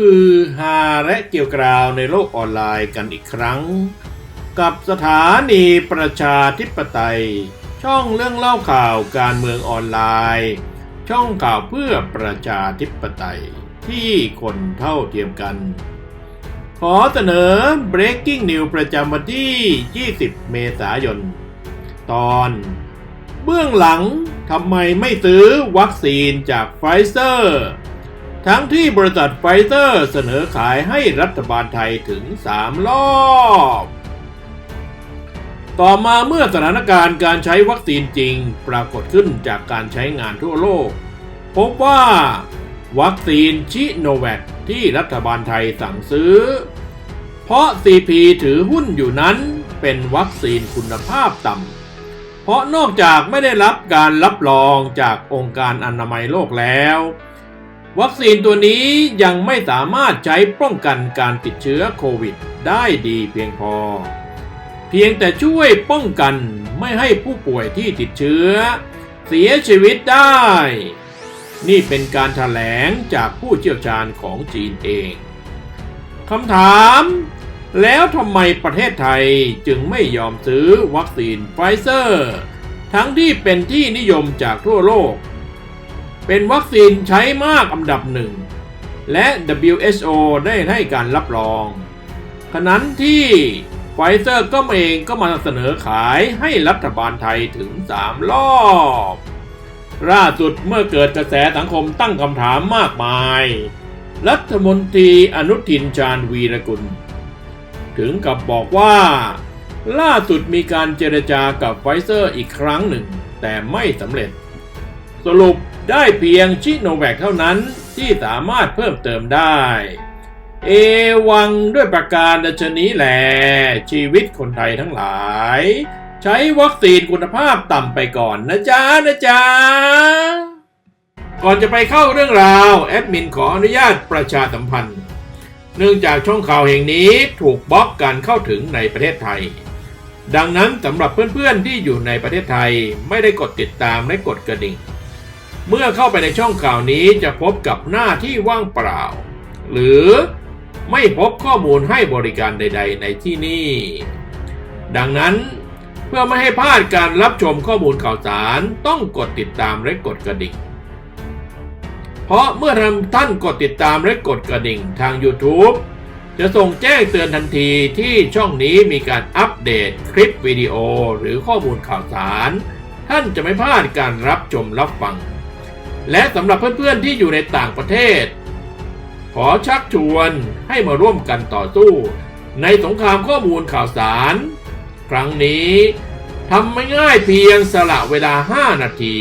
ฮือฮาและเกี่ยวกราวในโลกออนไลน์กันอีกครั้ง กับสถานีประชาธิปไตย ช่องเรื่องเล่าข่าวการเมืองออนไลน์ ช่องข่าวเพื่อประชาธิปไตยที่คนเท่าเทียมกัน ขอเสนอ breaking news ประจำวันที่ 20 เมษายน ตอน เบื้องหลังทำไมไม่ซื้อวัคซีนจากไฟเซอร์ ทั้งที่บริษัทไฟเซอร์เสนอขายให้รัฐบาลไทยถึง 3 รอบ ต่อมาเมื่อสถานการณ์การใช้วัคซีนจริงปรากฏขึ้นจากการใช้งานทั่วโลก พบว่า วัคซีนชิโนแวคที่รัฐบาลไทยสั่งซื้อ เพราะ CP ถือหุ้นอยู่นั้นเป็นวัคซีนคุณภาพต่ำ เพราะนอกจากไม่ได้รับการรับรองจากองค์การอนามัยโลกแล้ว วัคซีนตัวนี้ยังไม่สามารถใช้ป้องกันการติดเชื้อโควิดได้ดีเพียงพอ เพียงแต่ช่วยป้องกันไม่ให้ผู้ป่วยที่ติดเชื้อ เสียชีวิตได้ นี่เป็นการถแถลงจากผู้เชี่ยวชาญของจีนเองคำถาม แล้วทำไมประเทศไทยจึงไม่ยอมซื้อวัคซีนไฟเซอร์ ทั้งที่เป็นที่นิยมจากทั่วโลก เป็นวัคซีนใช้มากอันดับหนึ่ง และ WHO ได้ให้การรับรอง ขณะที่ไฟเซอร์ก็เองก็มาเสนอขายให้รัฐบาลไทยถึง 3 รอบล่าสุดเมื่อเกิดกระแสสังคมตั้งคำถามมากมาย รัฐมนตรีอนุทินชาญวีรกุล ถึงกับบอกว่า ล่าสุดมีการเจรจากับไฟเซอร์อีกครั้งหนึ่ง แต่ไม่สำเร็จ สรุป ได้เพียงชิโนแวคเท่านั้นที่สามารถเพิ่มเติมได้ เอวังด้วยประการดัชนี้แหลชีวิตคนไทยทั้งหลาย ใช้วัคซีนคุณภาพต่ำไปก่อนนะจ๊ะนะจ๊ะ ก่อนจะไปเข้าเรื่องราว แอดมินขออนุญาตประชาสัมพันธ์ เนื่องจากช่องข่าวแห่งนี้ถูกบล็อกการเข้าถึงในประเทศไทยดังนั้นสำหรับเพื่อนๆที่อยู่ในประเทศไทยไม่ได้กดติดตามและกดกระดิ่ง เมื่อเข้าไปในช่องข่าวนี้จะพบกับหน้าที่ว่างเปล่า หรือไม่พบข้อมูลให้บริการใด ๆ ในที่นี่ ดังนั้นเพื่อไม่ให้พลาดการรับชมข้อมูลข่าวสารต้องกดติดตามและกดกระดิ่ง เพราะเมื่อท่านกดติดตามและกดกระดิ่งทาง YouTube จะส่งแจ้งเตือนทันทีที่ช่องนี้มีการอัปเดตคลิปวิดีโอหรือข้อมูลข่าวสาร ท่านจะไม่พลาดการรับชมรับฟัง และสำหรับเพื่อนๆที่อยู่ในต่างประเทศ ขอชักชวนให้มาร่วมกันต่อสู้ ในสงครามข้อมูลข่าวสาร ครั้งนี้ทำไม่ง่ายเพียงสละเวลา 5 นาที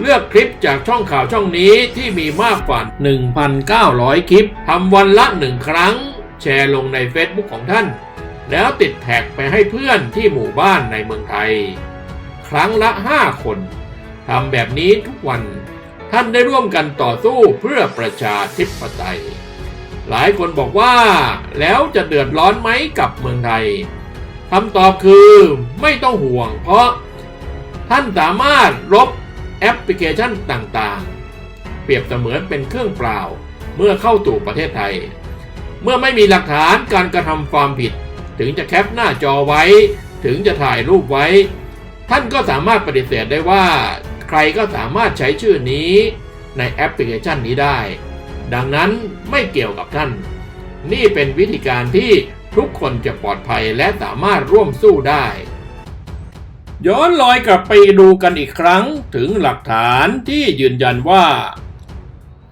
เลือกคลิปจากช่องข่าวช่องนี้ที่มีมากกว่า 1,900 คลิปทำวันละหนึ่งครั้ง แชร์ลงใน Facebook ของท่าน แล้วติดแท็กไปให้เพื่อนที่หมู่บ้านในเมืองไทย ครั้งละ 5 คนทำแบบนี้ทุกวัน ท่านได้ร่วมกันต่อสู้เพื่อประชาธิปไตย หลายคนบอกว่าแล้วจะเดือดร้อนไหมกับเมืองไทยคำตอบคือไม่ต้องห่วง เพราะท่านสามารถลบแอปพลิเคชันต่างๆ เปรียบเสมือนเป็นเครื่องเปล่าเมื่อเข้าตู่ประเทศไทย เมื่อไม่มีหลักฐานการกระทำความผิด ถึงจะแคปหน้าจอไว้ ถึงจะถ่ายรูปไว้ ท่านก็สามารถปฏิเสธได้ว่า ใครก็สามารถใช้ชื่อนี้ในแอปพลิเคชันนี้ได้ ดังนั้นไม่เกี่ยวกับท่าน นี่เป็นวิธีการที่ทุกคนจะปลอดภัยและสามารถร่วมสู้ได้ ย้อนลอยกลับไปดูกันอีกครั้งถึงหลักฐานที่ยืนยันว่า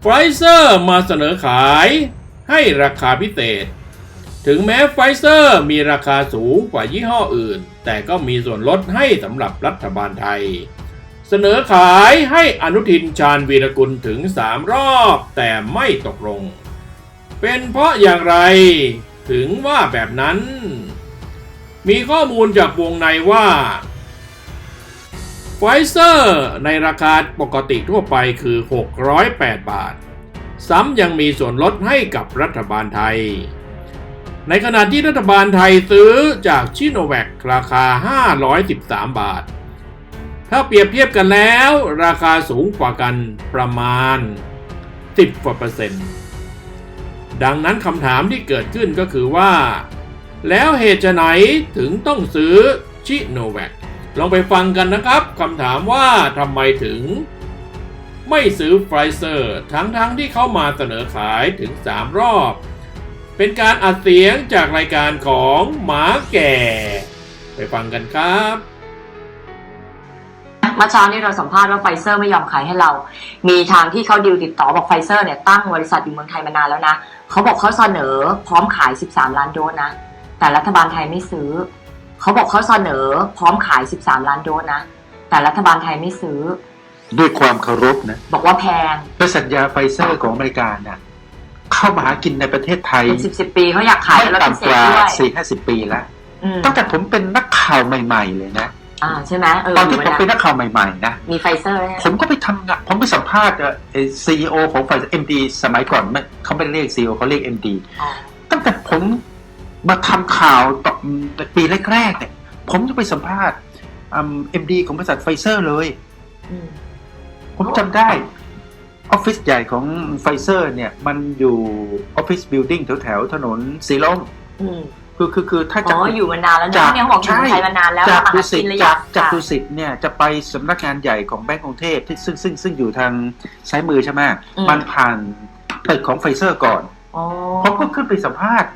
ไฟเซอร์มาเสนอขายให้ราคาพิเศษ ถึงแม้ไฟเซอร์มีราคาสูงกว่ายี่ห้ออื่น แต่ก็มีส่วนลดให้สำหรับรัฐบาลไทย เสนอขายให้อนุทินชาญวีรกุลถึง3รอบแต่ไม่ตกลง เป็นเพราะอย่างไรถึงว่าแบบนั้น มีข้อมูลจากวงในว่าไฟเซอร์ในราคาปกติทั่วไปคือ 608 บาท ซ้ำยังมีส่วนลดให้กับรัฐบาลไทย ในขณะที่รัฐบาลไทยซื้อจากชิโนแวคราคา 513 บาท ถ้าเปรียบเทียบกันแล้ว ราคาสูงกว่ากันประมาณ 10กว่าเปอร์เซ็นต์ดังนั้นคำถามที่เกิดขึ้นก็คือว่า แล้วเหตุไฉนถึงต้องซื้อชิโนแวคลองไปฟังกันนะครับคำถามว่าทำไมถึง ไม่ซื้อไฟเซอร์ทั้งๆทที่เขามาเสนอขายถึง 3 รอบ เป็นการอัดเสียงจากรายการของหมาแก่ ไปฟังกันครับ เมื่อเช้านี้เราสัมภาษณ์ว่าไฟเซอร์ไม่ยอมขายให้เรา มีทางที่เขาดิวติดต่อบอกไฟเซอร์เนี่ยตั้งบริษัทอยู่เมืองไทยมานานแล้วนะเขาบอกเขาเสนอพร้อมขาย 13 ล้านโดสนะ แต่รัฐบาลไทยไม่ซื้อเขาบอกเขาเสนอพร้อมขาย 13 ล้านโดสนะ แต่รัฐบาลไทยไม่ซื้อ ด้วยความเคารพนะ บอกว่าแพงบริษัทยาไฟเซอร์ของอเมริกาน่ะเข้ามาหากินในประเทศไทยเป็นสิบสิบปีเขาอยากขายไม่แล้วพิเศต่ำกษว่าด้วยสี่ห้าสิบปีแล้วอืมตั้งแต่ผมเป็นนักข่าวใหม่ ๆ เลยนะ อ่าใช่ไหมเออตอนที่ยู่ผมนะเป็นนักข่าวใหม่ๆนะมีไฟเซอร์ไหมผมก็ไปทำงานผมไปสัมภาษณ์ซีอีโอของฝ่ายเอ็มดีสมัยก่อนไม่เขาไม่ได้เรียกซีอีโอเขาเรียกเอ็มดีอ๋อตั้งแต่ผมมาทำข่าวตอนปีแรกๆเนี่ยผมจะไปสัมภาษณ์เอ็มดีของบริษัทไฟเซอร์เลยอืมผมจำได้ออฟฟิศใหญ่ของไฟเซอร์ เนี่ย มันอยู่ออฟฟิศบิลดิ่งแถวๆถนนสีลมอืม คือคือคือถ้าอ๋จะออยู่มานานแล้วจานะกเนี่ยเขาบอกอยู่เมืองไทยมานานแล้วจากมาดุหาสิกิตนเลยจากอะจากค่ะดุสิตเนี่ยจะไปสำนักงานใหญ่ของแบงก์กรุงเทพที่ซึ่งซึ่งซึ่งอยู่ทางซ้ายมือใช่ไหมอืมมันผ่านตึกของไฟเซอร์ก่อนอ๋อผมก็ขึ้นไปสัมภาษณ์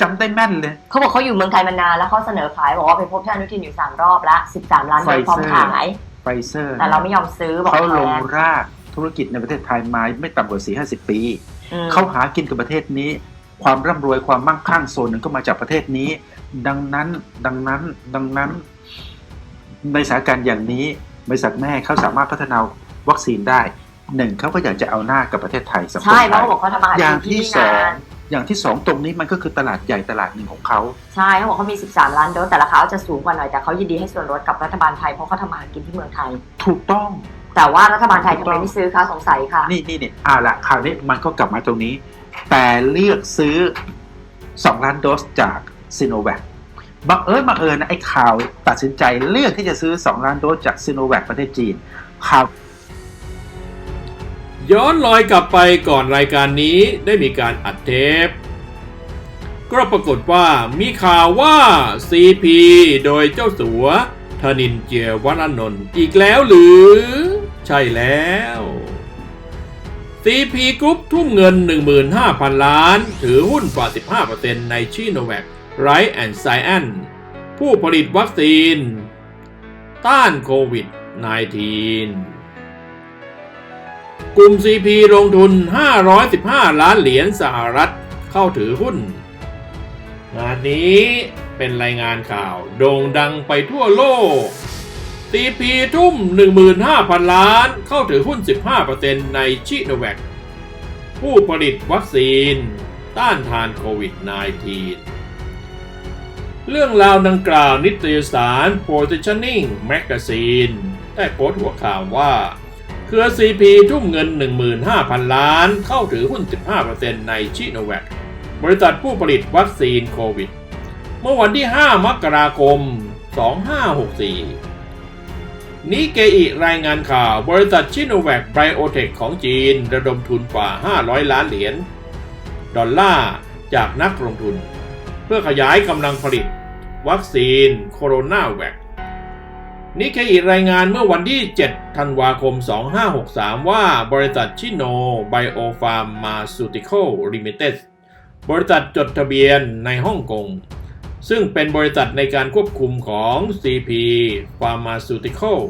จำได้แม่นเลย เขาบอกเขาอยู่เมืองไทยมานานแล้วเขาเสนอขายบอกว่าไปพบท่านอนุทินอยู่สามรอบละสิบสามล้านโดสพร้อมขายไฟเซอร์แต่เราไม่ยอมซื้อบอกเขาแพลงงรากธุรกิจในประเทศไทยมาไม่ต่ำกว่าสี่ห้าสิบปีอืมเขาหากินกับประเทศนี้ ความร่ำรวยความมั่งคั่งโซนหนึ่งก็มาจากประเทศนี้ ดังนั้นดังนั้นดังนั้น ในสถานการณ์อย่างนี้บริษัทแม่เขาสามารถพัฒนาวัคซีนได้หนึ่งเขาก็อยากจะเอาหน้ากับประเทศไทยสังคมใช่เพไทราะยเขาบอกเขาทำอาหารอย่างกินที่ที่นี่สอนางนอย่างที่สองตรงนี้มันก็คือตลาดใหญ่ตลาดหนึ่งของเขาใช่เขาบอกเขามี 13 ล้านโดสแต่ราคาเขาจะสูงกว่าหน่อยแต่เขายินดีให้ส่วนลดกับรัฐบาลไทยเพราะเขาทำอาหารกินที่เมืองไทย ถูกต้อง แต่ว่ารัฐบาลไทยทำไมไม่ซื้อคะสงสัยค่ะ นี่นี่นี่อ่าละคราวนี้มันก็กลับมาตรงนี้ แต่เลือกซื้อ 2 ล้านโดสจากซีโนแวคบังเอิญบังเอิญนะไอ้ข่าวตัดสินใจเลือกที่จะซื้อ 2 ล้านโดสจากซีโนแวคประเทศจีนข่าวย้อนลอยกลับไปก่อนรายการนี้ได้มีการอัดเทป ก็ปรากฏว่ามีข่าวว่า CP โดยเจ้าสัวธนินเจียวรนนท์อีกแล้วหรือ ใช่แล้ว CP Group ทุ่มเงิน 15,000 ล้าน ถือหุ้นกว่า 15%ในชีโนแวคไรแอนด์ไซแอนผู้ผลิตวัคซีน ต้านโควิด -19 กลุ่ม CP ลงทุน 515 ล้านเหรียญสหรัฐเข้าถือหุ้น งานนี้เป็นรายงานข่าวโด่งดังไปทั่วโลก CP ทุ่ม 15,000 ล้าน เข้าถือหุ้น 15%ในชิโนแวคผู้ผลิตวัคซีน ต้านทานโควิด -19 เรื่องราวดังกล่าวนิตยสาร Positioning Magazine ได้โพสต์หัวข่าวว่า เครือ CP ทุ่มเงิน 15,000 ล้าน เข้าถือหุ้น 15%ในชิโนแวคบริษัทผู้ผลิตวัคซีนโควิด เมื่อวันที่ 5 มกราคม 2564 นิเกอิรายงานข่าวบริษัทชิโนแวคไบโอเทคของจีนระดมทุนกว่า 500 ล้านเหรียญดอลลาร์จากนักลงทุน เพื่อขยายกำลังผลิต วัคซีนโคโรนาแวคนิเคอิรายงานเมื่อวันที่ 7 ธันวาคม 2563 ว่าบริษัทชิโนไบโอฟาร์มาซูติคอลลิมิเต็ดบริษัทจดทะเบียนในฮ่องกง ซึ่งเป็นบริษัทในการควบคุมของ CP Pharmaceutical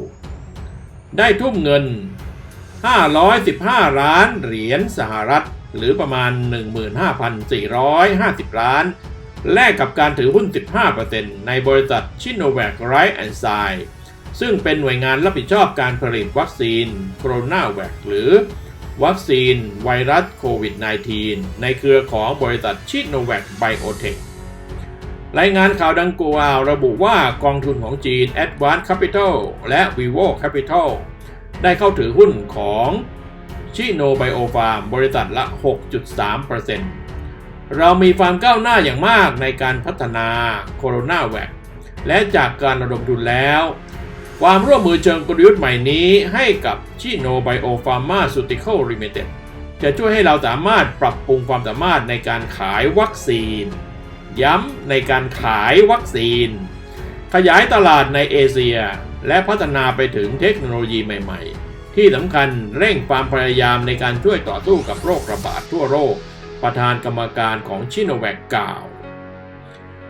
ได้ทุ่มเงิน 515 ล้านเหรียญสหรัฐ หรือประมาณ 15,450 ล้าน แลกกับการถือหุ้น 15%ในบริษัทชิโนแวคไรแอนไซซึ่งเป็นหน่วยงานรับผิดชอบการผลิตวัคซีนโคโรนาแวคหรือวัคซีนไวรัสโควิด -19 ในเครือของบริษัทชิโนแวคไบโอเทค รายงานข่าวดังกล่าวระบุว่ากองทุนของจีน Advanced Capital และ Vivo Capital ได้เข้าถือหุ้นของชิโนไบโอฟาร์มบริษัทละ 6.3%เรามีความก้าวหน้าอย่างมากในการพัฒนาโคโรนาแวคและจากการระดมทุนแล้ว ความร่วมมือเชิงกลยุทธ์ใหม่นี้ให้กับชิโนไบโอฟาร์มาซูติคอลลิมิเต็ดจะช่วยให้เราสามารถปรับปรุงความสามารถในการขายวัคซีน ย้ำในการขายวัคซีน ขยายตลาดในเอเชีย และพัฒนาไปถึงเทคโนโลยีใหม่ ๆ ที่สำคัญเร่งความพยายามในการช่วยต่อสู้กับโรคระบาดทั่วโลกประธานกรรมการของชิโนแวคกล่าว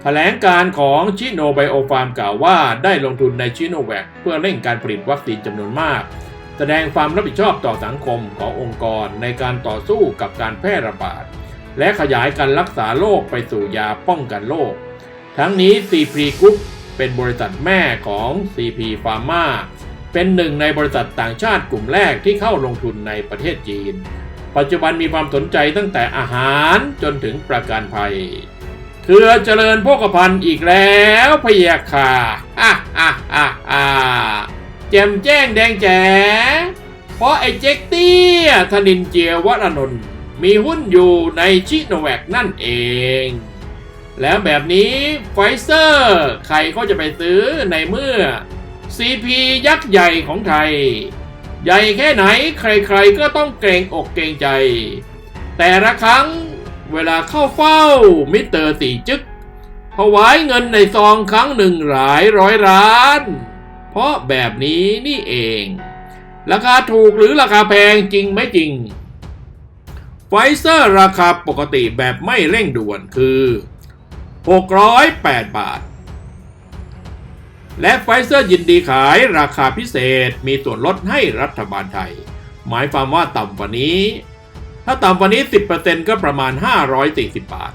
แถลงการของชิโนไบโอฟาร์มกล่าวว่าได้ลงทุนในชิโนแวคเพื่อเร่งการผลิตวัคซีนจำนวนมาก แสดงความรับผิดชอบต่อสังคมขององค์กรในการต่อสู้กับการแพร่ระบาด และขยายการรักษาโรคไปสู่ยาป้องกันโรค ทั้งนี้ CP Group เป็นบริษัทแม่ของ CP Pharma เป็นหนึ่งในบริษัทต่างชาติกลุ่มแรกที่เข้าลงทุนในประเทศจีน ปัจจุบันมีความสนใจตั้งแต่อาหารจนถึงประกันภัย เครือเจริญโภคภัณฑ์อีกแล้วพยาค่ะอะอะอะอะแจมแจ้งแดงแจ๋เพราะไอ้เจ๊กเตี้ยธนินเจียวรนนท์ มีหุ้นอยู่ในชิโนแวคนั่นเอง แล้วแบบนี้ไฟเซอร์ใครก็จะไปซื้อในเมื่อ CP ยักษ์ใหญ่ของไทย ใหญ่แค่ไหนใครๆก็ต้องเกรงอกเกรงใจ แต่ละครั้งเวลาเข้าเฝ้ามิเตอร์สีจึกถวายเงินในซองครั้งหนึ่งหลายร้อยล้าน เพราะแบบนี้นี่เอง ราคาถูกหรือราคาแพงจริงไหมจริง ไฟเซอร์ราคาปกติแบบไม่เร่งด่วนคือ 608 บาท และไฟเซอร์ยินดีขายราคาพิเศษมีส่วนลดให้รัฐบาลไทย หมายความว่าต่ำกว่านี้ ถ้าต่ำกว่านี้ 10%ก็ประมาณ 540 บาท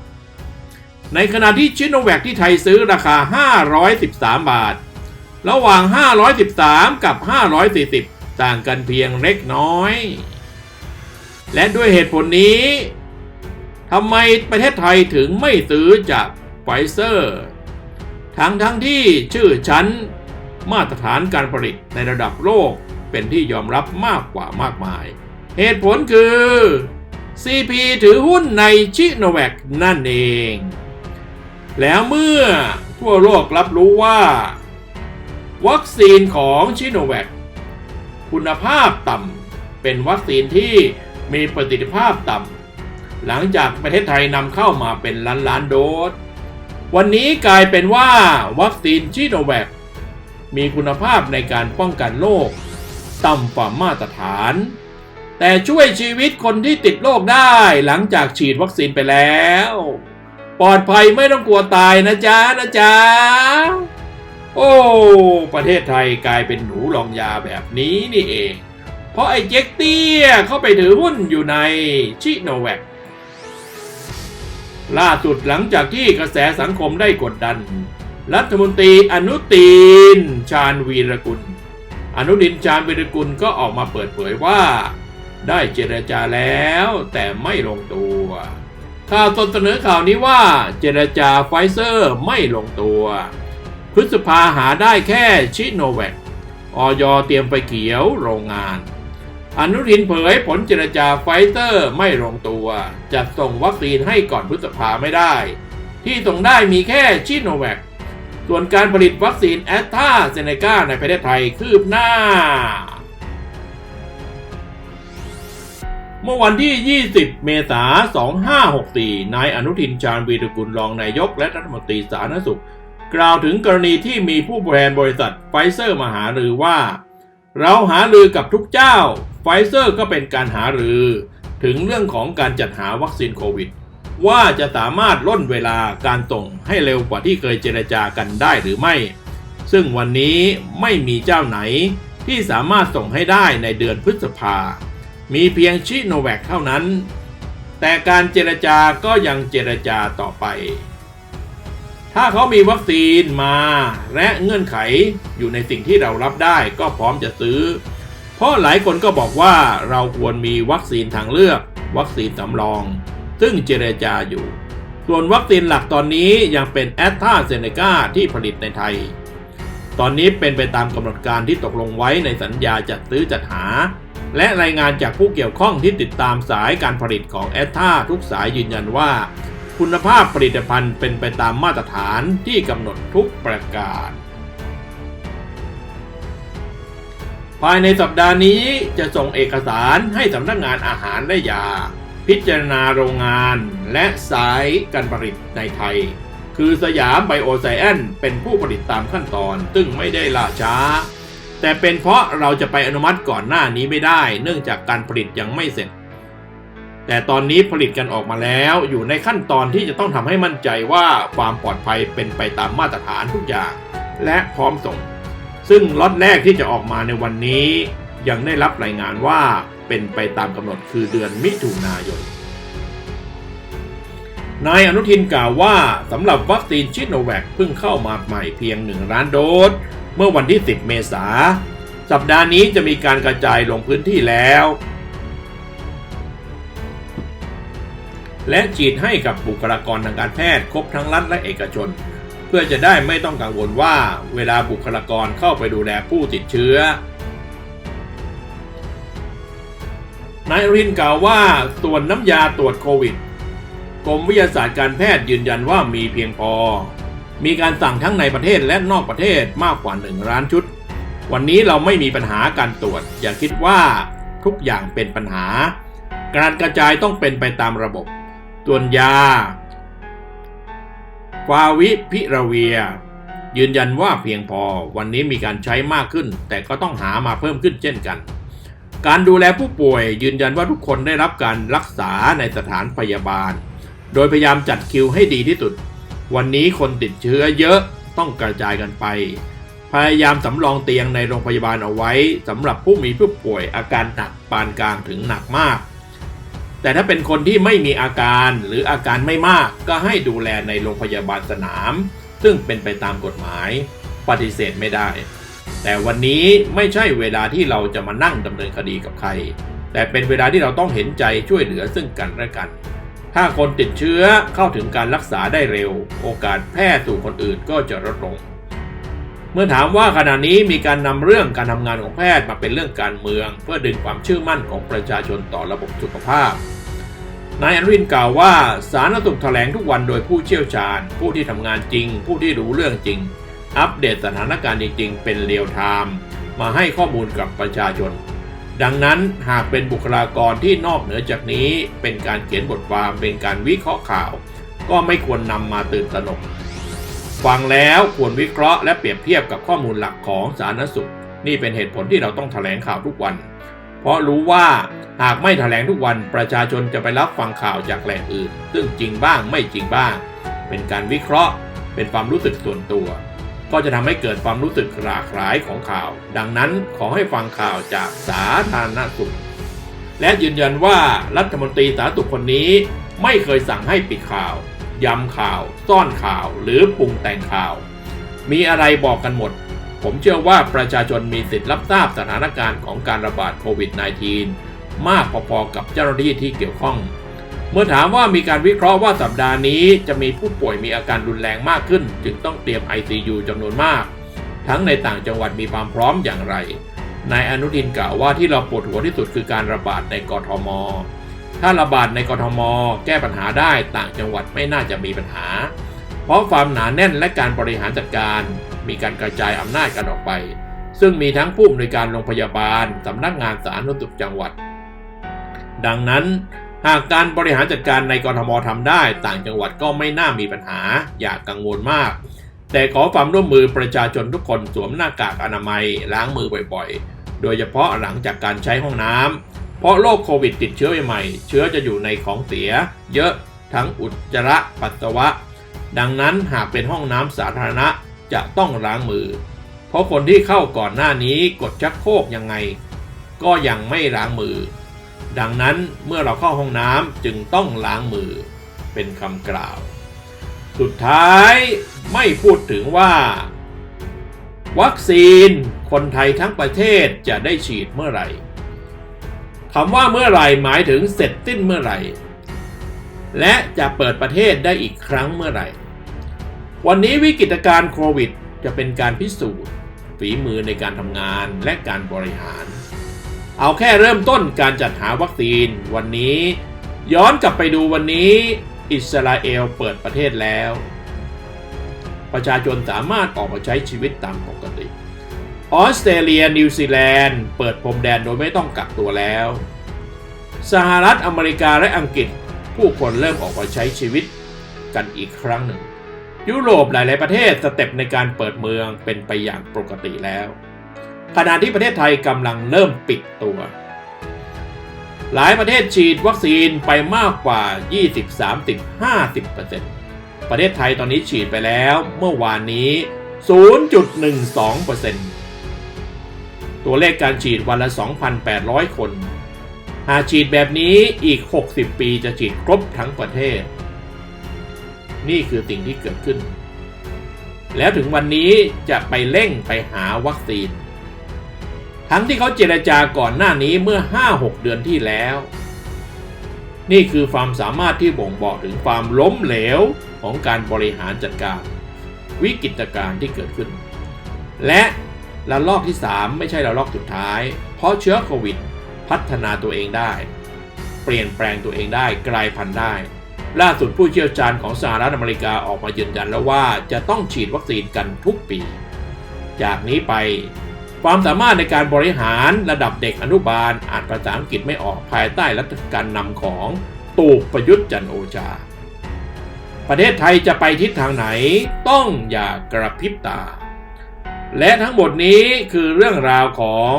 ในขณะที่ชิโนแวคที่ไทยซื้อราคา 513 บาท ระหว่าง 513 กับ 540 ต่างกันเพียงเล็กน้อย และด้วยเหตุผลนี้ทำไมประเทศไทยถึงไม่ซื้อจากไฟเซอร์ ทั้งทั้งที่ชื่อชั้นมาตรฐานการผลิตในระดับโลกเป็นที่ยอมรับมากกว่ามากมาย เหตุผลคือ CP ถือหุ้นในชิโนแวคนั่นเอง แล้วเมื่อทั่วโลกรับรู้ว่า วัคซีนของชิโนแวคคุณภาพต่ำเป็นวัคซีนที่ มีประสิทธิภาพต่ำหลังจากประเทศไทยนำเข้ามาเป็นล้านล้านๆโดส วันนี้กลายเป็นว่าวัคซีนชิโนแวคมีคุณภาพในการป้องกันโรคต่ำกว่ามาตรฐาน แต่ช่วยชีวิตคนที่ติดโรคได้หลังจากฉีดวัคซีนไปแล้ว ปลอดภัยไม่ต้องกลัวตายนะจ๊ะนะจ๊ะ โอ้ ประเทศไทยกลายเป็นหนูลองยาแบบนี้นี่เอง เพราะไอ้เจ๊กเตี้ยเข้าไปถือหุ้นอยู่ในชิโนแวคล่าสุดหลังจากที่กระแสสังคมได้กดดัน รัฐมนตรีอนุทินชาญวีรกุล อนุทินชาญวีรกุลก็ออกมาเปิดเผยว่า ได้เจรจาแล้วแต่ไม่ลงตัวข่าวสดเสนอข่าวนี้ว่าเจรจาไฟเซอร์ไม่ลงตัว พฤษภาหาได้แค่ชิโนแวคออยเตรียมไฟเขียวโรงงาน อนุทินเผยผลเจรจาไฟเซอร์ไม่ลงตัวจะส่งวัคซีนให้ก่อนพฤษภาไม่ได้ ที่ส่งได้มีแค่ชิโนแวคส่วนการผลิตวัคซีนแอสตราเซเนกาในประเทศไทยคืบหน้า เมื่อวันที่ 20 เมษายน 2564 นายอนุทินชาญวีรกุลรองนายกและรัฐมนตรีสาธารณสุข กล่าวถึงกรณีที่มีผู้บริหารบริษัทไฟเซอร์มาหารือว่า เราหารือกับทุกเจ้า ไฟเซอร์ก็เป็นการหารือถึงเรื่องของการจัดหาวัคซีนโควิด ว่าจะสามารถล่นเวลาการส่งให้เร็วกว่าที่เคยเจรจากันได้หรือไม่ ซึ่งวันนี้ไม่มีเจ้าไหนที่สามารถส่งให้ได้ในเดือนพฤษภา มีเพียงชิโนแวคเท่านั้น แต่การเจรจาก็ยังเจรจาต่อไป ถ้าเขามีวัคซีนมาและเงื่อนไขอยู่ในสิ่งที่เรารับได้ก็พร้อมจะซื้อ เพราะหลายคนก็บอกว่าเราควรมีวัคซีนทางเลือก วัคซีนสำรอง ซึ่งเจรจาอยู่ ส่วนวัคซีนหลักตอนนี้ยังเป็นแอสตราเซเนกาที่ผลิตในไทย ตอนนี้เป็นไปตามกำหนดการที่ตกลงไว้ในสัญญาจัดซื้อจัดหา และรายงานจากผู้เกี่ยวข้องที่ติดตามสายการผลิตของแอสตราทุกสายยืนยันว่า คุณภาพผลิตภัณฑ์เป็นไปตามมาตรฐานที่กำหนดทุกประการ ภายในสัปดาห์นี้จะส่งเอกสารให้สำนักงานอาหารและยา พิจารณาโรงงานและสายการผลิตในไทย คือสยามไบโอไซแอนเป็นผู้ผลิตตามขั้นตอน ซึ่งไม่ได้ล่าช้า แต่เป็นเพราะเราจะไปอนุมัติก่อนหน้านี้ไม่ได้ เนื่องจากการผลิตยังไม่เสร็จ แต่ตอนนี้ผลิตกันออกมาแล้วอยู่ในขั้นตอนที่จะต้องทำให้มั่นใจว่าความปลอดภัยเป็นไปตามมาตรฐานทุกอย่าง และพร้อมส่ง ซึ่งล็อตแรกที่จะออกมาในวันนี้ ยังได้รับรายงานว่าเป็นไปตามกำหนดคือเดือนมิถุนายนนายอนุทินกล่าวว่าสำหรับวัคซีนชิโนแวคเพิ่งเข้ามาใหม่เพียง 1 ล้านโดส เมื่อวันที่ 10 เมษา สัปดาห์นี้จะมีการกระจายลงพื้นที่แล้ว และฉีดให้กับบุคลากรทางการแพทย์ครบทั้งรัฐและเอกชน เพื่อจะได้ไม่ต้องกังวลว่าเวลาบุคลากรเข้าไปดูแลผู้ติดเชื้อนายอรินกล่าวว่าส่วนน้ำยาตรวจโควิดกรมวิทยาศาสตร์การแพทย์ยืนยันว่ามีเพียงพอ มีการสั่งทั้งในประเทศและนอกประเทศมากกว่า1ล้านชุด วันนี้เราไม่มีปัญหาการตรวจ อย่าคิดว่าทุกอย่างเป็นปัญหา การกระจายต้องเป็นไปตามระบบตัวนยา ฟาวิพิราเวีย ยืนยันว่าเพียงพอวันนี้มีการใช้มากขึ้น แต่ก็ต้องหามาเพิ่มขึ้นเช่นกัน การดูแลผู้ป่วยยืนยันว่าทุกคนได้รับการรักษาในสถานพยาบาล โดยพยายามจัดคิวให้ดีที่สุด วันนี้คนติดเชื้อเยอะต้องกระจายกันไป พยายามสำรองเตียงในโรงพยาบาลเอาไว้สำหรับผู้มีผู้ป่วยอาการหนักปานกลางถึงหนักมาก แต่ถ้าเป็นคนที่ไม่มีอาการหรืออาการไม่มากก็ให้ดูแลในโรงพยาบาลสนาม ซึ่งเป็นไปตามกฎหมาย ปฏิเสธไม่ได้ แต่วันนี้ไม่ใช่เวลาที่เราจะมานั่งดำเนินคดีกับใคร แต่เป็นเวลาที่เราต้องเห็นใจช่วยเหลือซึ่งกันและกัน ถ้าคนติดเชื้อเข้าถึงการรักษาได้เร็ว โอกาสแพร่สู่คนอื่นก็จะลดลง เมื่อถามว่าขณะนี้มีการนำเรื่องการทำงานของแพทย์มาเป็นเรื่องการเมือง เพื่อดึงความเชื่อมั่นของประชาชนต่อระบบสุขภาพนายอนุทินกล่าวว่าสารสุขแถลงทุกวันโดยผู้เชี่ยวชาญ ผู้ที่ทำงานจริง ผู้ที่รู้เรื่องจริง อัปเดตสถานการณ์จริง ๆ เป็นเรียลไทม์มาให้ข้อมูลกับประชาชน ดังนั้นหากเป็นบุคลากรที่นอกเหนือจากนี้ เป็นการเขียนบทความเป็นการวิเคราะห์ข่าว ก็ไม่ควรนำมาตื่นตระหนก ฟังแล้วควรวิเคราะห์และเปรียบเทียบกับข้อมูลหลักของสาธารณสุข นี่เป็นเหตุผลที่เราต้องแถลงข่าวทุกวัน เพราะรู้ว่าหากไม่แถลงทุกวันประชาชนจะไปรับฟังข่าวจากแหล่งอื่น ซึ่งจริงบ้างไม่จริงบ้าง เป็นการวิเคราะห์ เป็นความรู้สึกส่วนตัว ก็จะทำให้เกิดความรู้สึกหลากหลายของข่าว ดังนั้นขอให้ฟังข่าวจากสาธารณสุข และยืนยันว่ารัฐมนตรีสาธารณสุขคนนี้ไม่เคยสั่งให้ปิดข่าว ย้ำข่าว ซ่อนข่าวหรือปรุงแต่งข่าว มีอะไรบอกกันหมด ผมเชื่อว่าประชาชนมีสิทธิ์รับทราบสถานการณ์ของการระบาดโควิด -19 มากพอๆกับเจ้าหน้าที่ที่เกี่ยวข้อง เมื่อถามว่ามีการวิเคราะห์ว่าสัปดาห์นี้จะมีผู้ป่วยมีอาการรุนแรงมากขึ้น จึงต้องเตรียม ICU จำนวนมาก ทั้งในต่างจังหวัดมีความพร้อมอย่างไรนายอนุทินกล่าวว่าที่เราปวดหัวที่สุดคือการระบาดในกรทม ถ้าระบาดในกทม แก้ปัญหาได้ต่างจังหวัดไม่น่าจะมีปัญหา เพราะความหนาแน่นและการบริหารจัดการ มีการกระจายอำนาจกันออกไป ซึ่งมีทั้งผู้อำนวยการโรงพยาบาลสำนักงานสาธารณสุขจังหวัด ดังนั้น หากการบริหารจัดการในกรทมทำได้ ต่างจังหวัดก็ไม่น่ามีปัญหาอย่ากกังวลมาก แต่ขอความร่วมมือประชาชนทุกคนสวมหน้ากากอนามัยล้างมือบ่อยๆ โดยเฉพาะหลังจากการใช้ห้องน้ำ เพราะโรคโควิดติดเชื้อใหม่ เชื้อจะอยู่ในของเสีย เยอะทั้งอุจจาระปัสสาวะ ดังนั้นหากเป็นห้องน้ำสาธารณะจะต้องล้างมือ เพราะคนที่เข้าก่อนหน้านี้กดชักโครกยังไง ก็ยังไม่ล้างมือ ดังนั้นเมื่อเราเข้าห้องน้ำจึงต้องล้างมือ เป็นคำกล่าว สุดท้ายไม่พูดถึงว่า วัคซีนคนไทยทั้งประเทศจะได้ฉีดเมื่อไหร่ คำว่าเมื่อไหร่หมายถึงเสร็จสิ้นเมื่อไหร่ และจะเปิดประเทศได้อีกครั้งเมื่อไหร่ วันนี้วิกฤตการณ์โควิด จะเป็นการพิสูจน์ ฝีมือในการทำงานและการบริหาร เอาแค่เริ่มต้นการจัดหาวัคซีน วันนี้ ย้อนกลับไปดูวันนี้อิสราเอลเปิดประเทศแล้ว ประชาชนสามารถออกมาใช้ชีวิตตามปกติ ออสเตรเลียนิวซีแลนด์เปิดพรมแดนโดยไม่ต้องกักตัวแล้ว สหรัฐอเมริกาและอังกฤษ ผู้คนเริ่มออกมาใช้ชีวิตกันอีกครั้งหนึ่ง ยุโรปหลาย ๆ ประเทศสเต็ปในการเปิดเมืองเป็นไปอย่างปกติแล้วขณะที่ประเทศไทยกำลังเริ่มปิดตัว หลายประเทศฉีดวัคซีนไปมากกว่า 20 30 50%ประเทศไทยตอนนี้ฉีดไปแล้วเมื่อวานนี้ 0.12% ตัวเลขการฉีดวันละ 2,800 คน หากฉีดแบบนี้อีก 60 ปีจะฉีดครบทั้งประเทศ นี่คือสิ่งที่เกิดขึ้น แล้วถึงวันนี้จะไปเร่งไปหาวัคซีน ทั้งที่เขาเจรจาก่อนหน้านี้เมื่อ 5-6 เดือนที่แล้ว นี่คือความสามารถที่บ่งบอกถึงความล้มเหลวของการบริหารจัดการ วิกฤตการณ์ที่เกิดขึ้น และ ระลอกที่ 3 ไม่ใช่ระลอกสุดท้าย เพราะเชื้อโควิด พัฒนาตัวเองได้ เปลี่ยนแปลงตัวเองได้กลายพันธุ์ได้ ล่าสุดผู้เชี่ยวชาญของสหรัฐอเมริกาออกมายืนยันแล้วว่าจะต้องฉีดวัคซีนกันทุกปี จากนี้ไป ความสามารถในการบริหารระดับเด็กอนุบาลอ่านภาษาอังกฤษไม่ออกภายใต้รัฐการนำของตูกประยุทธ์จันโอชา ประเทศไทยจะไปทิศทางไหนต้องอย่ากระพริบตา และทั้งหมดนี้คือเรื่องราวของ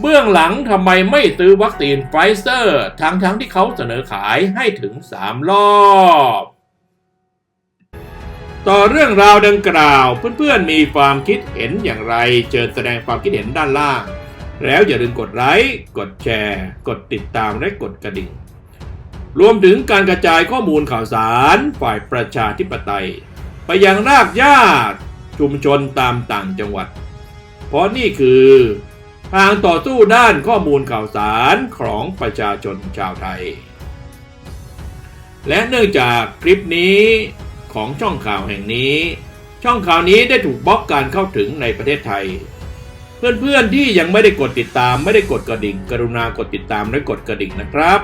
เบื้องหลังทำไมไม่ซื้อวัคซีนไฟเซอร์ ทั้งทั้งๆที่เขาเสนอขายให้ถึง 3 รอบ ต่อเรื่องราวดังกล่าวเพื่อนๆมีความคิดเห็นอย่างไรเชิญแสดงความคิดเห็นด้านล่าง แล้วอย่าลืมกดไลค์ กดแชร์ กดติดตามและกดกระดิ่ง รวมถึงการกระจายข้อมูลข่าวสารฝ่ายประชาธิปไตย ไปยังรากหญ้า ชุมชนตามต่างจังหวัด เพราะนี่คือทางต่อสู้ด้านข้อมูลข่าวสารของประชาชนชาวไทย และเนื่องจากคลิปนี้ของช่องข่าวแห่งนี้ ช่องข่าวนี้ได้ถูกบล็อกการเข้าถึงในประเทศไทย เพื่อนๆที่ยังไม่ได้กดติดตามไม่ได้กดกระดิ่ง กรุณากดติดตามและกดกระดิ่งนะครับ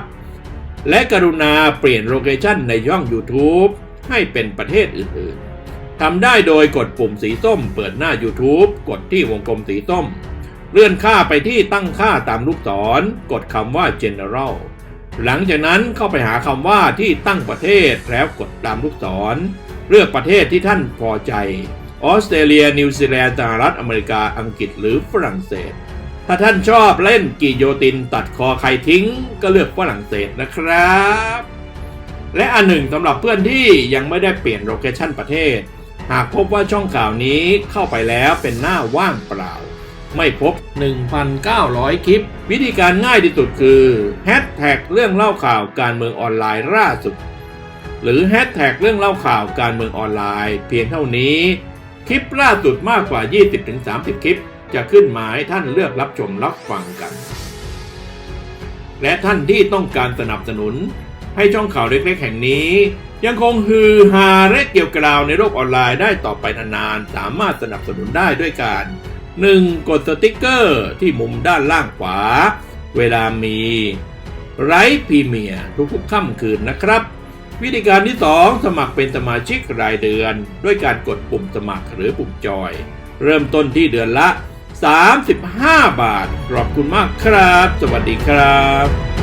และกรุณาเปลี่ยนโลเคชั่นในช่อง YouTube ให้เป็นประเทศอื่นๆ ทำได้โดยกดปุ่มสีส้ม เปิดหน้า YouTube กดที่วงกลมสีส้ม เลื่อนค่าไปที่ตั้งค่าตามลูกศร กดคำว่า General หลังจากนั้นเข้าไปหาคำว่าที่ตั้งประเทศแล้วกดตามลูกศร เลือกประเทศที่ท่านพอใจ ออสเตรเลีย นิวซีแลนด์สหรัฐอเมริกาอังกฤษหรือฝรั่งเศส ถ้าท่านชอบเล่นกิโยตินตัดคอใครทิ้ง ก็เลือกฝรั่งเศสนะครับ และอันหนึ่งสำหรับเพื่อนที่ยังไม่ได้เปลี่ยนโลเคชั่นประเทศ หากพบว่าช่องข่าวนี้เข้าไปแล้วเป็นหน้าว่างเปล่า ไม่พบ 1,900 คลิป วิธีการง่ายที่สุดคือแฮชแท็กเรื่องเล่าข่าวการเมืองออนไลน์ล่าสุด หรือแฮชแท็กเรื่องเล่าข่าวการเมืองออนไลน์ เพียงเท่านี้ คลิปล่าสุดมากกว่า 20-30 คลิป จะขึ้นหมาให้ท่านเลือกรับชมรับฟังกัน และท่านที่ต้องการสนับสนุน ให้ช่องข่าวเล็กๆแห่งนี้ ยังคงฮือฮาและเกี่ยวกราวในโลกออนไลน์ได้ต่อไปนานๆ สามารถสนับสนุนได้ด้วยการ 1. กดสติกเกอร์ที่มุมด้านล่างขวา เวลามีไรพรีเมียร์ทุกๆค่ำคืนนะครับ วิธีการที่ 2 สมัครเป็นสมาชิกรายเดือน ด้วยการกดปุ่มสมัครหรือปุ่มจอย เริ่มต้นที่เดือนละ 35 บาท ขอบคุณมากครับ สวัสดีครับ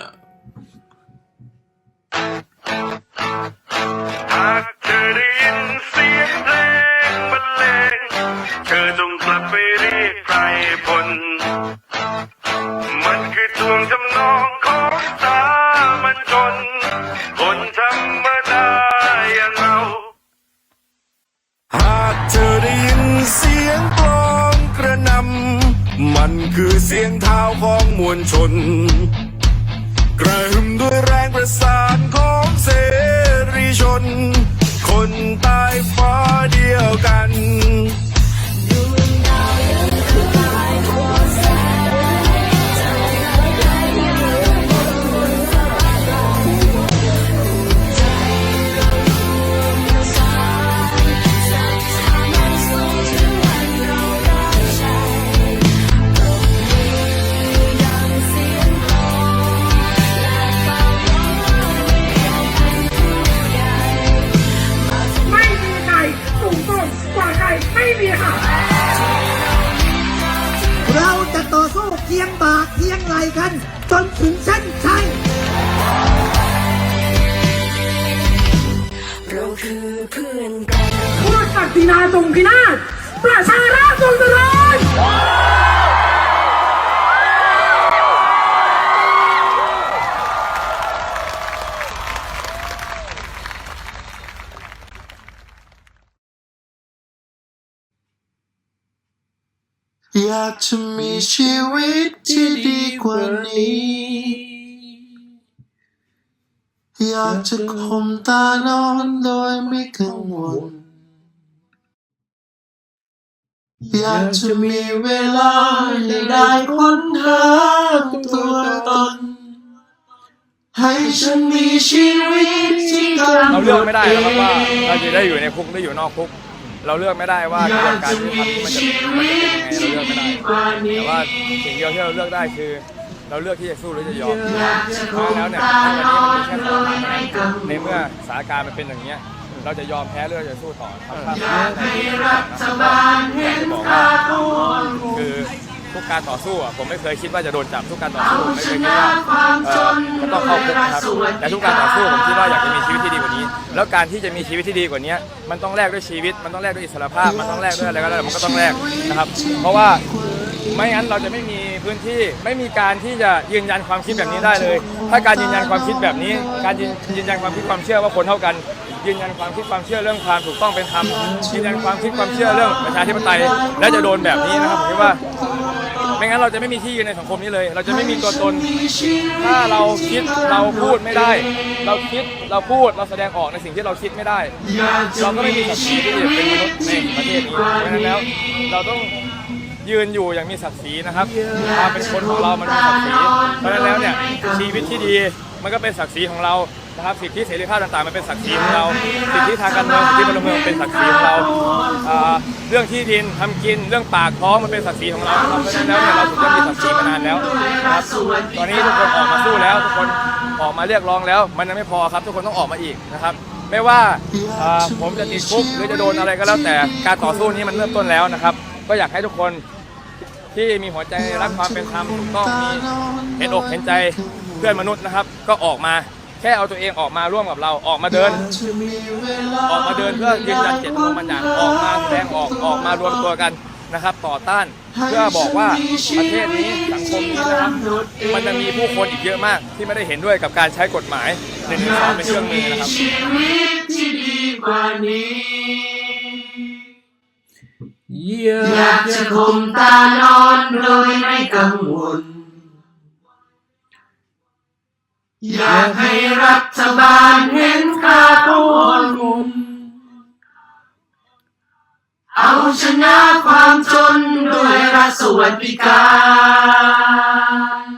สียงเท้าของมวลชน กระหึ่มด้วยแรงประสานของเสรีชน คนนใต้ฟ้าเดียวกัน อยากจะข่มตานอนโดยไม่กังวล อยากจะมีเวลาให้ได้ค้นหาตัวตน ให้ฉันมีชีวิตที่กำหนดเราเลือกไม่ได้นะครับว่าเราจะได้อยู่ในคุกหรืออยู่นอกคุก เราเลือกไม่ได้ว่ากระบวนการยุติธรรมมันจะมันจะเป็นยังไงเราเลือกไม่ได้แต่ว่าสิ่งเดียวที่เราเลือกได้คือ เราเลือกที่จะสู้หรือจะยอมเพราะฉะนั้นแล้วเนี่ยวันนี้มันมีแค่สองทางเท่านั้นในเมื่อสถานการณ์มันเป็นอย่างเงี้ย เราจะยอมแพ้หรือเราจะสู้ต่อครับถ้ารัฐบาลเห็นค่าคือทุกการต่อสู้อะผมไม่เคยคิดว่าจะโดนจับทุกการต่อสู้ผมไม่เคยคิดว่าเอ่อมันต้องเข้าคุกนะครับแต่ทุกการต่อสู้ผมคิดว่าอยากจะมีชีวิตที่ดีกว่านี้ แล้วการที่จะมีชีวิตที่ดีกว่านี้มันต้องแลกด้วยชีวิต มันต้องแลกด้วยอิสรภาพ มันต้องแลกด้วยอะไรก็แล้วมันก็ต้องแลกนะครับ เพราะว่าไม่งั้นเราจะไม่มี พื้นที่ไม่มีการที่จะยืนยันความคิดแบบนี้ได้เลย ถ้าการยืนยันความคิดแบบนี้ การยืนยืนยันความคิดความเชื่อว่าคนเท่ากัน ยืนยันความคิดความเชื่อเรื่องความถูกต้องเป็นธรรมยืนยันความคิดความเชื่อเรื่องประชาธิปไตยและจะโดนแบบนี้นะครับผมคิดว่าไม่งั้นเราจะไม่มีที่ยืนในสังคมนี้เลย เราจะไม่มีตัวตน ถ้าเราคิดเราพูดไม่ได้ เราคิดเราพูดเราแสดงออกในสิ่งที่เราคิดไม่ได้ เราก็ไม่มีศักดิ์ศรีที่จะเป็นมนุษย์ในประเทศนี้เพราะฉะนั้นแล้ว เราต้อง ยืนอยู่อย่างมีศักดิ์ศรีนะครับความเป็นคนของเรามันมีศักดิ์ศรีเพราะฉะนั้นแล้วเนี่ยชีวิตที่ดีมันก็เป็นศักดิ์ศรีของเรานะครับสิทธิเสรีภาพต่างๆมันเป็นศักดิ์ศรีของเราสิทธิทางการเมืองสิทธิพลเมืองเป็นศักดิ์ศรีของเราอ่าเรื่องที่ดินทำกินเรื่องปากท้องมันเป็นศักดิ์ศรีของเรานะครับเพราะฉะนั้นแล้วเนี่ยเราถึงจะมีศักดิ์ศรีมานานแล้วนะครับตอนนี้ทุกคนออกมาสู้แล้วทุกคนออกมาเรียกร้องแล้ว มันยังไม่พอครับ ทุกคนต้องออกมาอีกนะครับ ไม่ว่าอ่าผมจะติดคุกหรือจะโดนอะไรก็แล้วแต่การต่อสู้นี้มันเริ่มต้นแล้วนะครับ ก็อยากให้ทุกคนที่มีหัวใจรักความเป็นธรรมถูกต้องมีเห็นอกเห็นใจเพื่อนมนุษย์นะครับ ก็ออกมาแค่เอาตัวเองออกมาร่วมกับเราออกมาเดิน ออกมาเดินเพื่อยืนยันเจตจำนงบางอย่างออกมาแสดงออกออกมารวมตัวกันนะครับ ต่อต้านเพื่อบอกว่าประเทศนี้สังคมนี้นะครับมันจะมีผู้คนอีกเยอะมาก ที่ไม่ได้เห็นด้วยกับการใช้กฎหมายหนึ่งสองเป็นเครื่องมือนะครับ อยากจะคมตานอนโดยไม่กังวล อยากให้รัฐบาลเห็นค่าของคนเอาชนะความจนด้วยรัฐสวัสดิการ